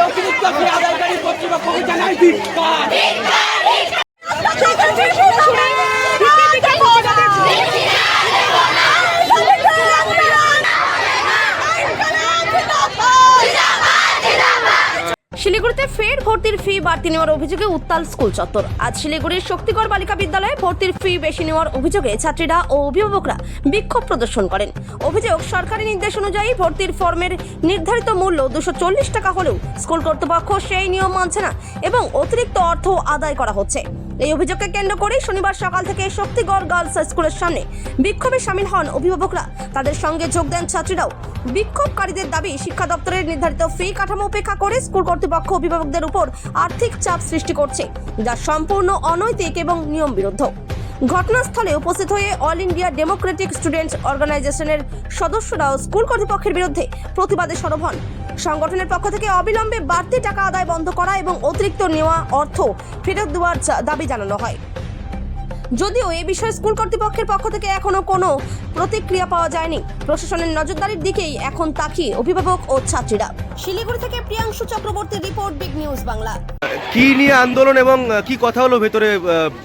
অতিরিক্ত আদায়কারী কর্তৃপক্ষকে জানাই ধিক্কার শিলিগুড়িতে ফের ভর্তির ফি বাড়তি নেওয়ার অভিযোগে উত্তাল স্কুল চত্বর। আজ শিলিগুড়ির শক্তিগড় বালিকা বিদ্যালয়ে ভর্তির ফি বেশি নেওয়ার অভিযোগে ছাত্রীরা ও অভিভাবকরা বিক্ষোভ প্রদর্শন করেন। অভিযোগ, সরকারি নির্দেশ অনুযায়ী ভর্তির ফর্মের নির্ধারিত মূল্য দুশো টাকা হলেও স্কুল কর্তৃপক্ষ সেই নিয়ম মানছে না এবং অতিরিক্ত অর্থ আদায় করা হচ্ছে। এই অভিযোগকে কেন্দ্র করে শনিবার সকাল থেকে শক্তিগড় গার্লস স্কুলের সামনে বিক্ষোভে সামিল হন অভিভাবকরা। তাদের সঙ্গে যোগ দেন ছাত্রীরাও। বিক্ষোভকারীদের দাবি, শিক্ষা দপ্তরের নির্ধারিত ফি কাঠামো উপেক্ষা করে স্কুল কর্তৃপক্ষ অভিভাবকদের উপর আর্থিক চাপ সৃষ্টি করছে, যা সম্পূর্ণ অনৈতিক এবং নিয়ম বিরুদ্ধ ঘটনাস্থলে উপস্থিত হয়ে অল ইন্ডিয়া ডেমোক্রেটিক স্টুডেন্টস অর্গানাইজেশনের সদস্যরাও স্কুল কর্তৃপক্ষের বিরুদ্ধে প্রতিবাদে সরব হন। সংগঠনের পক্ষ থেকে অবিলম্বে বাড়তি টাকা আদায় বন্ধ করা এবং অতিরিক্ত নেওয়া অর্থ ফেরত দেওয়ার দাবি জানানো হয়। যদিও এ বিষয়ে স্কুল কর্তৃপক্ষের পক্ষ থেকে এখনও কোনো প্রতিক্রিয়া পাওয়া যায়নি। প্রশাসনের নজরদারির দিকেই এখন তাকিয়ে অভিভাবক ও ছাত্রীরা। শিলিগুড়ি থেকে প্রিয়াংশু চক্রবর্তীর রিপোর্ট বিগ নিউজ বাংলা। কি নিয়ে আন্দোলন এবং কি কথা হলো ভেতরে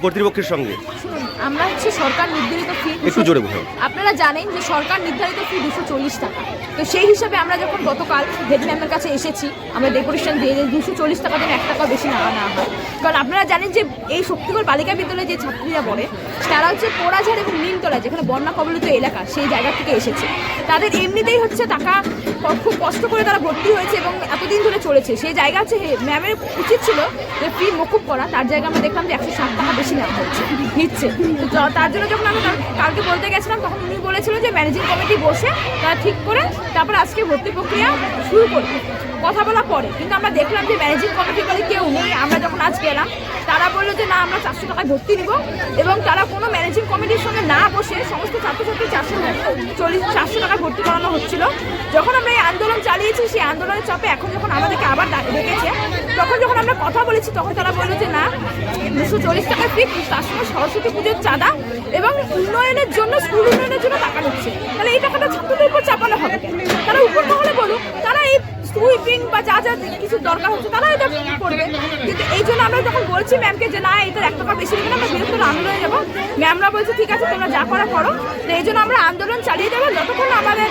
কর্তৃপক্ষের সঙ্গে? আমরা হচ্ছে সরকার নির্ধারিত ফি একটু জোরে বলুন। আপনারা জানেন যে সরকার নির্ধারিত ফি দুশো চল্লিশ টাকা। তো সেই হিসাবে আমরা যখন গতকাল হেড ম্যামের কাছে এসেছি আমরা ডেকোরেশন দিয়ে দুশো চল্লিশ টাকা দিন এক টাকা বেশি নেওয়া নেওয়া হয়। কারণ আপনারা জানেন যে এই শক্তিগড় বালিকা বিদ্যালয়ে যে ছাত্রীরা পড়ে তারা হচ্ছে পোড়াঝাড় এবং নিমতলা যেখানে বন্যা কবলিত এলাকা সেই জায়গা থেকে এসেছে। তাদের এমনিতেই হচ্ছে টাকা খুব কষ্ট করে তারা ভর্তি হয়েছে এবং এতদিন চলেছে। সেই জায়গা হচ্ছে ম্যামের উচিত ছিল যে ফি মকুব করা। তার জায়গায় আমরা দেখলাম যে একশো ষাট টাকা বেশি নেওয়া হচ্ছে। নিচ্ছে। তো তার জন্য যখন আমি কালকে বলতে গেছিলাম, তখন উনি বলেছিল যে ম্যানেজিং কমিটি বসে তারা ঠিক করে তারপর আজকে ভর্তি প্রক্রিয়া শুরু করবে। কথা বলা পরে। কিন্তু আমরা দেখলাম যে ম্যানেজিং কমিটি বলে কেউ নেই। আমরা যখন আজ গেলাম, তারা বলল যে, না, আমরা চারশো টাকায় ভর্তি নিব। এবং তারা কোনো ম্যানেজিং কমিটির সঙ্গে না বসে সমস্ত ছাত্রছাত্রী চারশো চল্লিশ চারশো টাকায় ভর্তি করানো হচ্ছিল। যখন আমরা চালিয়েছি সেই আন্দোলনের চাপে এখন যখন আমাদেরকে আবার ডেকেছে, তখন যখন আমরা কথা বলেছি, তখন তারা বলল যে, না, দুশো চল্লিশ টাকা ফিক্স তার সঙ্গে সরস্বতী পুজোর চাঁদা এবং উন্নয়নের জন্য, স্কুল উন্নয়নের জন্য টাকা নিচ্ছে। তাহলে এই টাকাটা ছাত্রদের উপর চাপানো হবে। তারা উপর মহলে বলুক, তারা এই সুইপিং বা যা যা কিছু দরকার হচ্ছে তারা এটা করবে? কিন্তু এই জন্য আমরা যখন বলছি ম্যামকে যে না এটার এক টাকা বেশি নেবেন আমরা বৃহত্তর আন্দোলনে যাব ম্যামরা বলছে ঠিক আছে তোমরা যা করা। করো এই জন্য আমরা আন্দোলন চালিয়ে যাব যতক্ষণ আমাদের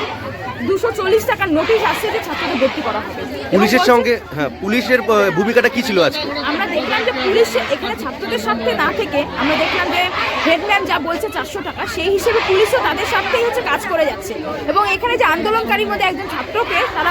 দুশো চল্লিশ টাকার নোটিশ আসছে যে ছাত্রদের ভর্তি করা হবে। পুলিশের সঙ্গে হ্যাঁ পুলিশের ভূমিকাটা কি ছিল আজকে? আমরা দেখলাম যে পুলিশ এখানে ছাত্রদের সাথে না থেকে আমরা দেখলাম যে হেডম্যান যা বলছে চারশো টাকা সেই হিসেবে পুলিশও তাদের সাথেই হচ্ছে কাজ করে যাচ্ছে। এবং এখানে যে আন্দোলনকারীর মধ্যে একজন ছাত্রকে তারা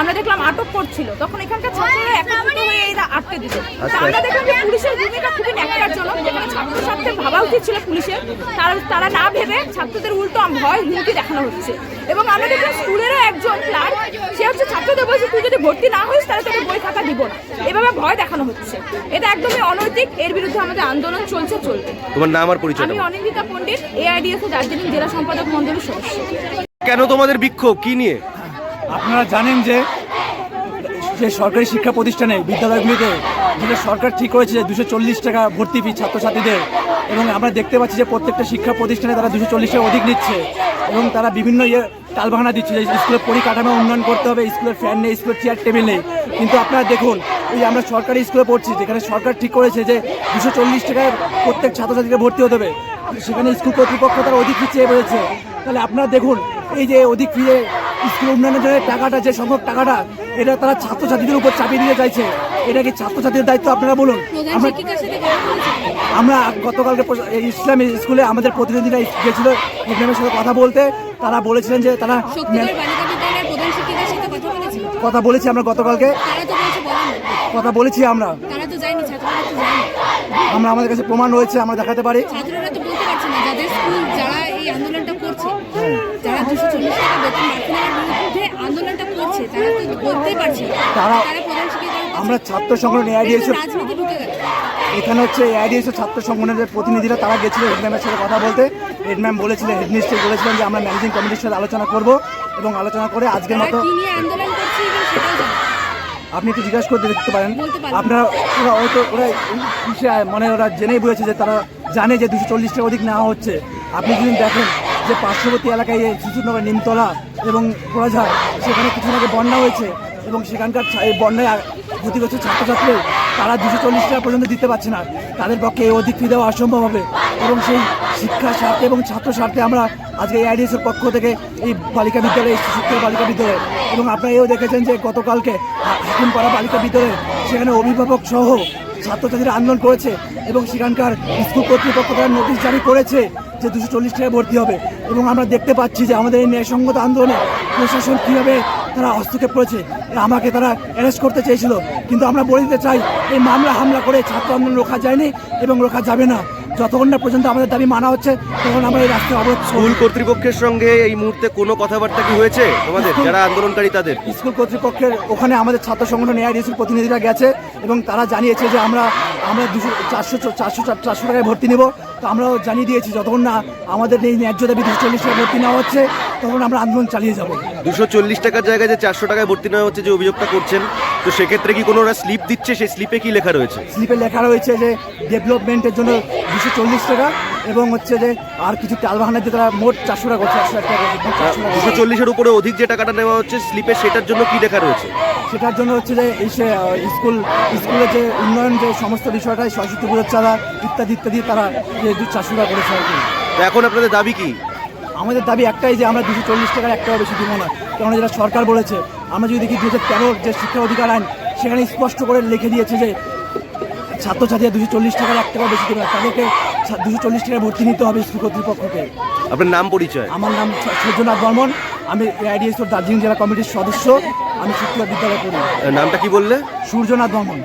আমরা দেখলাম আটক করছিল। তখন এখানকার ছাত্ররা একত্রিত হয়ে এরা আটকে দিত তা আমরা দেখলাম যে পুলিশের ভূমিকা খুবই ন্যাক্কারজনক যেখানে ছাত্র ছাত্রের ভাবা উচিত ছিল পুলিশের তারা তারা না ভেবে ছাত্রদের উল্টো ভয় হুমকি দেখানো হচ্ছে। এবং আমরা দেখলাম স্কুলেরও একজন ক্লার্ক সে হচ্ছে ছাত্রদের বলছে তুই যদি ভর্তি না হইস তাহলে তোকে বই খাতা দিব না। এভাবে ভয় দেখানো হচ্ছে। এটা একদমই অনৈতিক এর বিরুদ্ধে আমাদের আন্দোলন চলছে চলবে। তোমার নাম আর পরিচয় আমি অনিন্দিতা পণ্ডিত এআইডিএস দার্জিলিং জেলা সম্পাদক মন্ডলের সদস্য। কেন তোমাদের বিক্ষোভ? কি নিয়ে? আপনারা জানেন যে যে সরকারি শিক্ষা প্রতিষ্ঠানে বিদ্যালয়গুলিতে যেটা সরকার ঠিক করেছে যে দুশো চল্লিশ টাকা ভর্তি ফি ছাত্রছাত্রীদের, এবং আমরা দেখতে পাচ্ছি যে প্রত্যেকটা শিক্ষা প্রতিষ্ঠানে তারা দুশো চল্লিশ টাকা অধিক নিচ্ছে, এবং তারা বিভিন্ন ইয়ে টালবাহানা দিচ্ছে যে স্কুলের পরিকাঠামো উন্নয়ন করতে হবে, স্কুলের ফ্যান নেই, স্কুলের চেয়ার টেবিল নেই। কিন্তু আপনারা দেখুন এই আমরা সরকারি স্কুলে পড়ছি, যেখানে সরকার ঠিক করেছে যে দুশো চল্লিশ টাকায় প্রত্যেক ছাত্রছাত্রীকে ভর্তি হতে হবে, সেখানে স্কুল কর্তৃপক্ষ তারা অধিক চেয়ে বলেছে। তাহলে আপনারা দেখুন এই যে অধিক ফিরে স্কুল উন্নয়নের জন্য টাকাটা যে সংখ্যক টাকাটা এটা তারা ছাত্রছাত্রীদের উপর চাপিয়ে দিতে চাইছে। এটা কি ছাত্রছাত্রীদের দায়িত্ব আপনারা বলুন? আমরা আমরা গতকালকে ইসলামী স্কুলে আমাদের প্রতিনিধিরা গেছিল ইসলামের সাথে কথা বলতে। তারা বলেছিলেন যে তারা কথা বলেছি। আমরা গতকালকে। কথা বলেছি আমরা। আমরা আমাদের কাছে প্রমাণ রয়েছে আমরা দেখাতে পারি। ছাত্ররা তো বলতে পারছে না যাদের স্কুল যারা এই আন্দোলনটা করছে যারা চল্লিশ টাকা বেতন বাড়তি নেওয়ার বিরুদ্ধে আন্দোলনটা করছে তারা তো বলতেই পারছে তারা- তারা প্রধান শিক্ষিকা আমরা ছাত্র সংগঠন এআইডিএস রাজনীতি ঢুকে গেল। এখানে হচ্ছে এআইডিএস ছাত্র সংগঠনের প্রতিনিধিরা তারা গেছিল হেডম্যামের সাথে কথা বলতে। হেডম্যাম বলেছিলেন হেড হেডমিস্ট্রি বলেছিলেন যে আমরা ম্যানেজিং কমিটির সাথে আলোচনা করব এবং আলোচনা করে আজকের মতো আন্দোলন করছে আপনি একটু জিজ্ঞাসা করতে দেখতে পারেন। আপনারা ওরা হয়তো ওরা মানে ওরা জেনেই বুঝেছে যে তারা জানে যে দুশো চল্লিশ টাকা অধিক নেওয়া হচ্ছে। আপনি যদি দেখেন যে পার্শ্ববর্তী এলাকায় এই শিশুনগর নিমতলা এবং পোড়াঝাড় সেখানে কিছুদিন আগে বন্যা হয়েছে এবং সেখানকার এই বন্যায় ক্ষতিগ্রস্ত ছাত্রছাত্রী তারা দুশো চল্লিশ টাকা পর্যন্ত দিতে পারছে না। তাদের পক্ষে এই অধিক ফি দেওয়া অসম্ভব হবে এবং সেই শিক্ষা স্বার্থে এবং ছাত্র স্বার্থে আমরা আজকে এআইডিএস এর পক্ষ থেকে এই বালিকা বিদ্যালয়ে শিক্ষক বালিকা বিদ্যালয়ে এবং আপনারা এও দেখেছেন যে গতকালকে হাকিমপাড়া বালিকা বিদ্যালয়ে সেখানে অভিভাবক সহ ছাত্রছাত্রীরা আন্দোলন করেছে এবং সেখানকার স্কুল কর্তৃপক্ষ তারা নোটিশ জারি করেছে যে দুশো চল্লিশ টাকায় ভর্তি হবে। এবং আমরা দেখতে পাচ্ছি যে আমাদের এই ন্যায়সঙ্গত আন্দোলনে প্রশাসন কীভাবে তারা হস্তক্ষেপ করেছে আমাকে তারা অ্যারেস্ট করতে চেয়েছিল। কিন্তু আমরা বলে দিতে চাই, এই মামলা হামলা করে ছাত্র আন্দোলন রোখা যায়নি এবং রোখা যাবে না। যতক্ষণ না পর্যন্ত আমাদের দাবি মানা হচ্ছে তখন আমরা এই রাস্তায় অবরোধ স্কুল কর্তৃপক্ষের সঙ্গে এই মুহূর্তে কোনো কথাবার্তা কি হয়েছে তোমাদের? যারা আন্দোলনকারী তাদের? স্কুল কর্তৃপক্ষের ওখানে আমাদের ছাত্র সংগঠন এআইডিসির প্রতিনিধিরা গেছে এবং তারা জানিয়েছে যে আমরা আমরা দুশো চারশো চারশো চারশো টাকায় ভর্তি নেব। আমরাও জানিয়ে দিয়েছি যতক্ষণ না আমাদের এই ন্যায্য দাবি দুশো চল্লিশ টাকা ভর্তি নেওয়া হচ্ছে তখন আমরা আন্দোলন চালিয়ে যাব। দুশো চল্লিশ টাকার জায়গায় যে চারশো টাকায় ভর্তি নেওয়া হচ্ছে যে অভিযোগটা করছেন তো সেক্ষেত্রে কি কোনো ওরা স্লিপ দিচ্ছে? সেই স্লিপে কি লেখা রয়েছে? স্লিপে লেখা রয়েছে যে ডেভেলপমেন্টের জন্য দুশো চল্লিশ টাকা এবং হচ্ছে যে আর কিছু টালবাহানার যে তারা মোট চারশো টাকা করছে একশো টাকা করছে, মোট 400 টাকা দুশো চল্লিশের উপরে অধিক যে টাকাটা নেওয়া হচ্ছে স্লিপে সেটার জন্য কি লেখা রয়েছে? সেটার জন্য হচ্ছে যে এই সে স্কুল স্কুলের যে উন্নয়ন যে সমস্ত বিষয়টাই সরস্বতী পুজোর চাঁদা ইত্যাদি ইত্যাদি তারা যে দু চারশো টাকা করেছে আর কি। এখন আপনাদের দাবি কি? আমাদের দাবি একটাই যে আমরা দুশো চল্লিশ টাকার এক টাকা বেশি দিব না। কেননা যেটা সরকার বলেছে আমরা যদি দেখি দু হাজার তেরোর যে শিক্ষা অধিকার আইন সেখানে স্পষ্ট করে লিখে দিয়েছে যে ছাত্রছাত্রীরা দুশো চল্লিশ টাকার এক টাকা বেশি দেবে তাদেরকে দুশো চল্লিশ টাকায় ভর্তি নিতে হবে স্কুল কর্তৃপক্ষকে। আপনার নাম পরিচয়? আমার নাম সূর্যনাথ বর্মন। আমি আইডিএস দার্জিলিং জেলা কমিটির সদস্য। আমি শিক্ষা বিদ্যালয় পড়ি। নামটা কি বললে? সূর্যনাথ বর্মন।